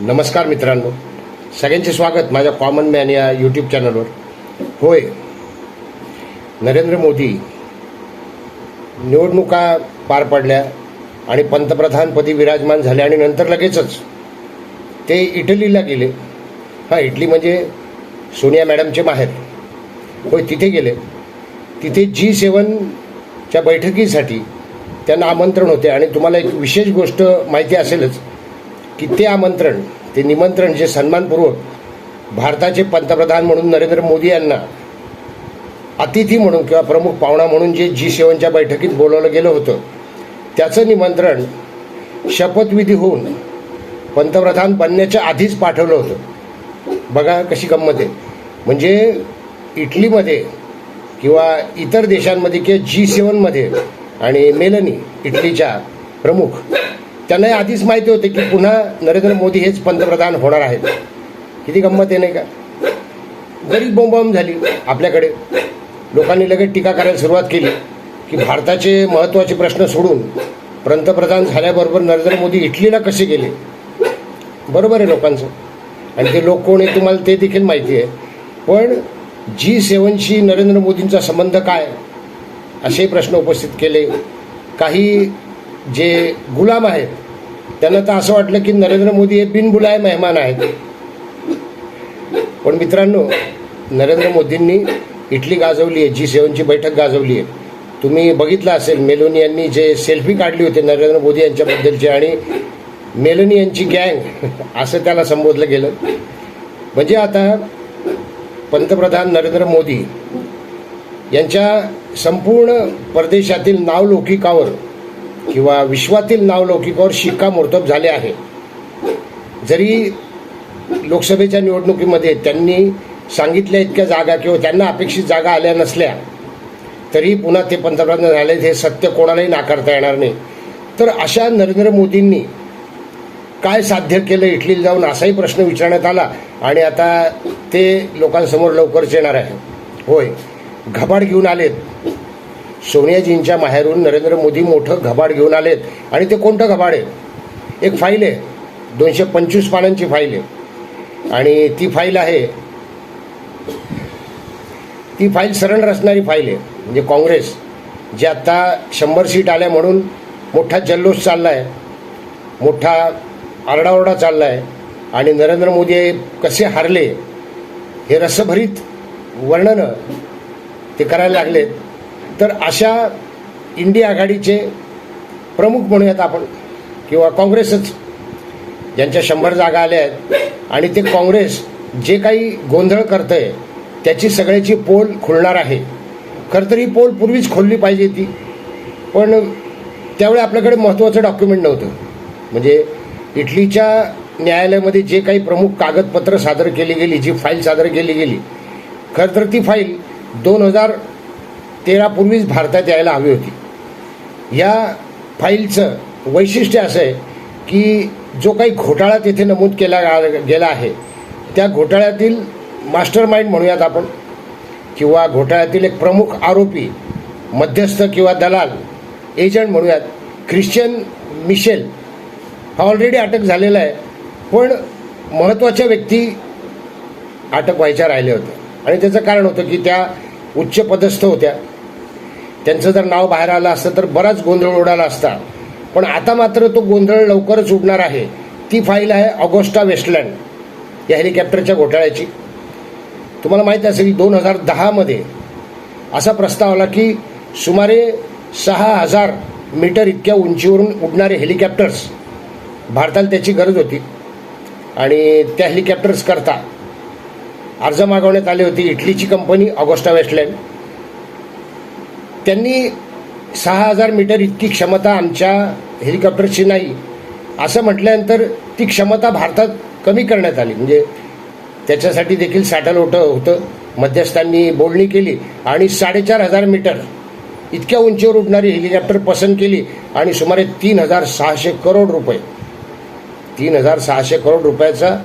नमस्कार मित्रांनो. सगळ्यांचे स्वागत माझ्या कॉमन मॅन या यूट्यूब चॅनलवर होय. नरेंद्र मोदी निवडणुका पार पडल्या आणि पंतप्रधानपदी विराजमान झाले आणि नंतर लगेचच ते इटलीला गेले. हां इटली म्हणजे सोनिया मॅडमचे माहेर. होय तिथे गेले. तिथे जी सेवनच्या बैठकीसाठी त्यांना आमंत्रण होते. आणि तुम्हाला एक विशेष गोष्ट माहिती असेलच. की ते आमंत्रण ते निमंत्रण जे सन्मानपूर्वक भारताचे पंतप्रधान म्हणून नरेंद्र मोदी यांना अतिथी म्हणून किंवा प्रमुख पाहुणा म्हणून जे जी सेवनच्या बैठकीत बोलवलं गेलं होतं त्याचं निमंत्रण शपथविधी होऊन पंतप्रधान बनण्याच्या आधीच पाठवलं होतं. बघा कशी गंमत आहे. म्हणजे इटलीमध्ये किंवा इतर देशांमध्ये किंवा जी सेवनमध्ये आणि मेलनी इटलीच्या प्रमुख त्यांना आधीच माहिती होते की पुन्हा नरेंद्र मोदी हेच पंतप्रधान होणार आहेत. किती गंमत आहे नाही का? बरीच बोंबाबोंब झाली आपल्याकडे. लोकांनी लगेच टीका करायला सुरुवात केली की भारताचे महत्त्वाचे प्रश्न सोडून पंतप्रधान झाल्याबरोबर नरेंद्र मोदी इटलीला कसे गेले? बरोबर आहे लोकांचं. आणि ते लोक कोण आहे तुम्हाला ते देखील माहिती आहे. पण जी सेवनशी नरेंद्र मोदींचा संबंध काय? असे प्रश्न उपस्थित केले. काही जे गुलाम आहेत त्यांना तर असं वाटलं की नरेंद्र मोदी हे बिनबुलाय मेहमान आहेत. पण मित्रांनो नरेंद्र मोदींनी इटली गाजवली आहे जी सेवनची बैठक गाजवली आहे. तुम्ही बघितलं असेल मेलोनी यांनी जे सेल्फी काढली होती नरेंद्र मोदी यांच्याबद्दलची आणि मेलोनी यांची गँग असं त्याला संबोधलं गेलं. म्हणजे आता पंतप्रधान नरेंद्र मोदी यांच्या संपूर्ण परदेशातील नावलौकिकावर किंवा विश्वातील नावलौकिकावर शिक्कामोर्तब झाले आहे. जरी लोकसभेच्या निवडणुकीमध्ये त्यांनी सांगितल्या इतक्या जागा किंवा त्यांना अपेक्षित जागा आल्या नसल्या तरी पुन्हा ते पंतप्रधान झाले हे सत्य कोणालाही नाकारता येणार नाही. तर अशा नरेंद्र मोदींनी काय साध्य केलं इटलीला जाऊन असाही प्रश्न विचारण्यात आला आणि आता ते लोकांसमोर लवकरच येणार आहे. होय घबाड घेऊन आलेत. सोनियाजींच्या माहेरून नरेंद्र मोदी मोठं घबाड घेऊन आलेत. आणि ते कोणतं घबाड आहे? एक फाईल आहे. दोनशे पंचवीस पानांची फाईल आहे. आणि ती फाईल आहे. ती फाईल सरळ रचणारी फाईल आहे. म्हणजे काँग्रेस जे आत्ता शंभर सीट आल्या म्हणून मोठा जल्लोष चालला आहे मोठा आरडाओरडा चालला आहे आणि नरेंद्र मोदी कसे हारले हे रसभरीत वर्णनं ते करायला लागलेत. तर अशा इंडिया आघाडीचे प्रमुख म्हणूयात आपण किंवा काँग्रेसच ज्यांच्या शंभर जागा आल्या आहेत आणि ते काँग्रेस जे काही गोंधळ करतंय त्याची सगळ्याची पोल खुलणार आहे. खरं तर ही पोल पूर्वीच खोलली पाहिजे ती पण त्यावेळी आपल्याकडे महत्त्वाचं डॉक्युमेंट नव्हतं. म्हणजे इटलीच्या न्यायालयामध्ये जे काही प्रमुख कागदपत्र सादर केली गेली जी फाईल सादर केली गेली खरं तर ती फाईल दोन हजार तेरापूर्वीच भारतात यायला हवी होती. या फाईलचं वैशिष्ट्य असं आहे की जो काही घोटाळा तिथे नमूद केला गेला आहे त्या घोटाळ्यातील मास्टर माइंड म्हणूयात आपण किंवा घोटाळ्यातील एक प्रमुख आरोपी मध्यस्थ किंवा दलाल एजंट म्हणूयात ख्रिश्चन मिशेल हा ऑलरेडी अटक झालेला आहे पण महत्त्वाच्या व्यक्ती अटक व्हायच्या राहिल्या होत्या. आणि त्याचं कारण होतं की त्या उच्च पदस्थ होत्या. त्यांचं जर नाव बाहेर आलं असतं तर बराच गोंधळ उडाला असता. पण आता मात्र तो गोंधळ लवकरच उडणार आहे. ती फाईल आहे ऑगोस्टा वेस्टलँड या हेलिकॉप्टरच्या घोटाळ्याची. तुम्हाला माहीत असेल दोन हजार दहामध्ये असा प्रस्ताव आला की सुमारे सहा हजार मीटर इतक्या उंचीवरून उडणारे हेलिकॉप्टर्स भारताला त्याची गरज होती. आणि त्या हेलिकॉप्टर्स करता अर्ज मागवण्यात आले होते इटलीची कंपनी ऑगोस्टा वेस्टलँड. त्यांनी सहा हजार मीटर इतकी क्षमता आमच्या हेलिकॉप्टरची नाही. असं म्हटल्यानंतर ती क्षमता भारतात कमी करण्यात आली. म्हणजे त्याच्यासाठी देखील सॅटल होतं होतं. मध्यस्थांनी बोलणी केली आणि साडेचार हजार मीटर इतक्या उंचीवर उडणारी हेलिकॉप्टर पसंत केली आणि सुमारे तीन हजार सहाशे करोड रुपये. तीन हजार सहाशे करोड रुपयाचा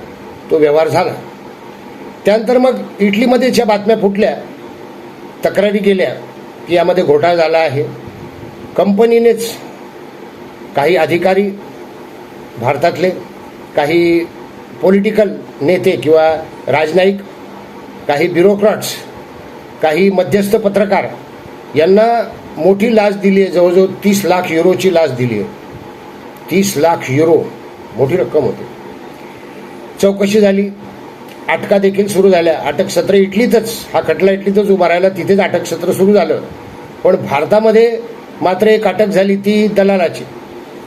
तो व्यवहार झाला. त्यानंतर मग इटलीमध्ये ज्या बातम्या फुटल्या तक्रारी केल्या. की यामध्ये घोटाळा झाला आहे. कंपनीनेच काही अधिकारी भारतातले काही पॉलिटिकल नेते किंवा राजनयिक काही ब्युरोक्रॅट्स काही मध्यस्थ पत्रकार यांना मोठी लाच दिली आहे. जवळजवळ तीस लाख युरोची लाच दिली आहे. तीस लाख युरो मोठी रक्कम होती. चौकशी झाली. अटका देखील सुरू झाल्या. अटक सत्र इटलीतच हा खटला इटलीतच उभा राहिला तिथेच अटक सत्र सुरू झालं. पण भारतामध्ये मात्र एक अटक झाली ती दलालाची.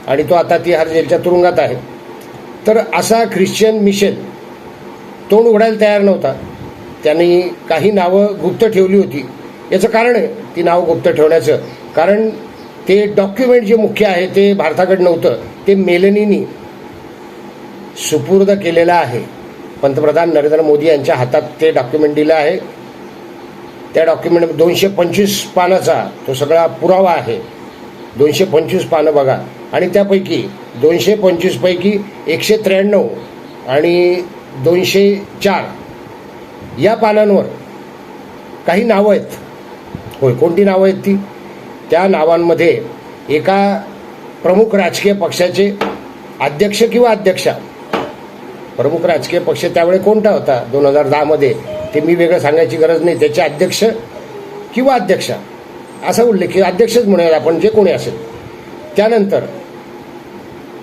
आणि तो आता तिहार जेलच्या तुरुंगात आहे. तर असा ख्रिश्चन मिशन तोंड उघडायला तयार नव्हता. त्यांनी काही नावं गुप्त ठेवली होती. याचं कारण आहे ती नावं गुप्त ठेवण्याचं. कारण ते डॉक्युमेंट जे मुख्य आहे ते भारताकडे नव्हतं. ते मेलनीनी सुपूर्द केलेलं आहे. पंतप्रधान नरेंद्र मोदी यांच्या हातात ते डॉक्युमेंट दिलं आहे. त्या डॉक्युमेंट दोनशे पंचवीस पानाचा तो सगळा पुरावा आहे. दोनशे पंचवीस पानं बघा. आणि त्यापैकी दोनशे पंचवीसपैकी एकशे त्र्याण्णव आणि दोनशे चार या पानांवर काही नावं आहेत. होय कोणती नावं आहेत ती? त्या नावांमध्ये एका प्रमुख राजकीय पक्षाचे अध्यक्ष किंवा अध्यक्षा प्रमुख राजकीय पक्ष त्यावेळी कोणता होता? दोन हजार दहामध्ये ते मी वेगळं सांगायची गरज नाही. त्याचे अध्यक्ष किंवा अध्यक्षा असा उल्लेख. की अध्यक्षच म्हणूया आपण जे कोणी असेल. त्यानंतर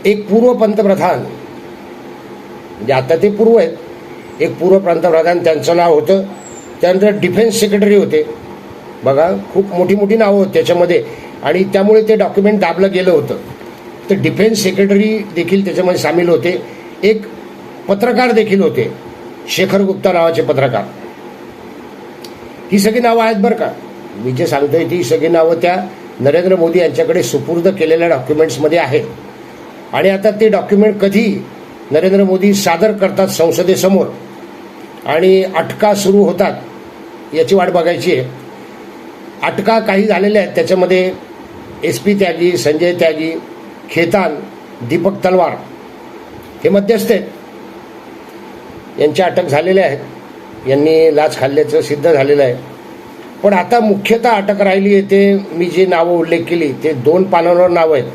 एक पूर्व पंतप्रधान म्हणजे आता ते पूर्व आहेत. एक पूर्व पंतप्रधान त्यांचं नाव होतं. त्यानंतर डिफेन्स सेक्रेटरी होते. बघा खूप मोठी मोठी नावं होती त्याच्यामध्ये. आणि त्यामुळे ते डॉक्युमेंट दाबलं गेलं होतं. तर डिफेन्स सेक्रेटरी देखील त्याच्यामध्ये सामील होते. एक पत्रकार देखील होते. शेखर गुप्ता नावाचे पत्रकार. ही सगळी नावं आहेत बरं का. मी जे सांगतोय ती सगळी नावं त्या नरेंद्र मोदी यांच्याकडे सुपूर्द केलेल्या डॉक्युमेंट्समध्ये आहेत. आणि आता ते डॉक्युमेंट कधी नरेंद्र मोदी सादर करतात संसदेसमोर आणि अटका सुरू होतात याची वाट बघायची आहे. अटका काही झालेल्या आहेत. त्याच्यामध्ये एस पी त्यागी संजय त्यागी खेतान दीपक तलवार हे मध्यस्थ आहेत. यांच्या अटक झालेल्या आहेत. यांनी लाच खाल्ल्याचं सिद्ध झालेलं आहे. पण आता मुख्यतः अटक राहिली आहे ते मी जी नावं उल्लेख केली ते दोन पानांवर नावं आहेत.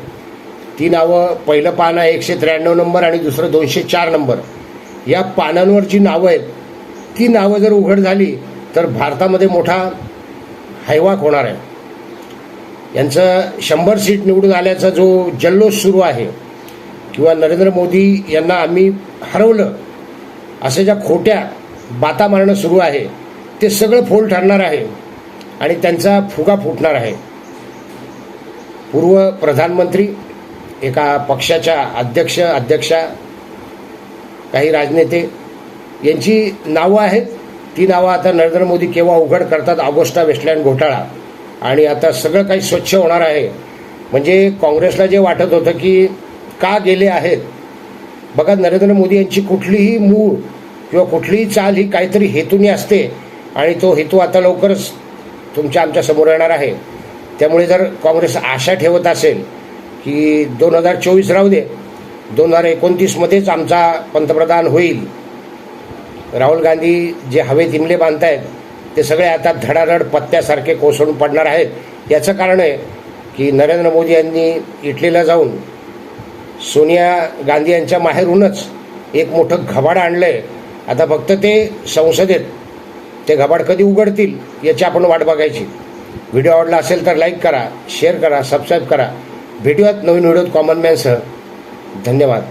ती नावं पहिलं पान आहे एकशे त्र्याण्णव नंबर आणि दुसरं दोनशे चार नंबर. या पानांवर जी नावं आहेत ती नावं जर उघड झाली तर भारतामध्ये मोठा हैवाक होणार आहे. यांचं शंभर सीट निवडून आल्याचा जो जल्लोष सुरू आहे किंवा नरेंद्र मोदी यांना आम्ही हरवलं असे ज्या खोट्या बाता मारणं सुरू आहे ते सगळं फोल ठरणार आहे आणि त्यांचा फुगा फुटणार आहे. पूर्व प्रधानमंत्री एका पक्षाच्या अध्यक्ष अध्यक्षा काही राजनेते यांची नावं आहेत. ती नावं आता नरेंद्र मोदी केव्हा उघड करतात ऑगस्टा वेस्टलँड घोटाळा. आणि आता सगळं काही स्वच्छ होणार आहे. म्हणजे काँग्रेसला जे वाटत होतं की का गेले आहेत बघा नरेंद्र मोदी यांची कुठलीही मूळ किंवा कुठलीही चाल ही काहीतरी हेतूने असते आणि तो हेतू आता लवकरच तुमच्या आमच्यासमोर येणार आहे. त्यामुळे जर काँग्रेस आशा ठेवत असेल की दोन हजार चोवीस राहू दे दोन हजार एकोणतीसमध्येच आमचा पंतप्रधान होईल. राहुल गांधी जे हवेत इमले बांधतायत ते सगळे आता धडाधड पत्त्यासारखे कोसळून पडणार आहेत. याचं कारण आहे की नरेंद्र मोदी यांनी इटलीला जाऊन सोनिया गांधी यांच्या माहेरूनच एक मोठं घबाड आणलं आहे आता फक्त ते संसदेत ते घबाड कधी उघडतील याची आपण वाट बघायची. व्हिडिओ आवडला असेल तर लाईक करा शेअर करा सबस्क्राईब करा. भेटूयात नवीन व्हिडिओत कॉमन मॅनसह धन्यवाद.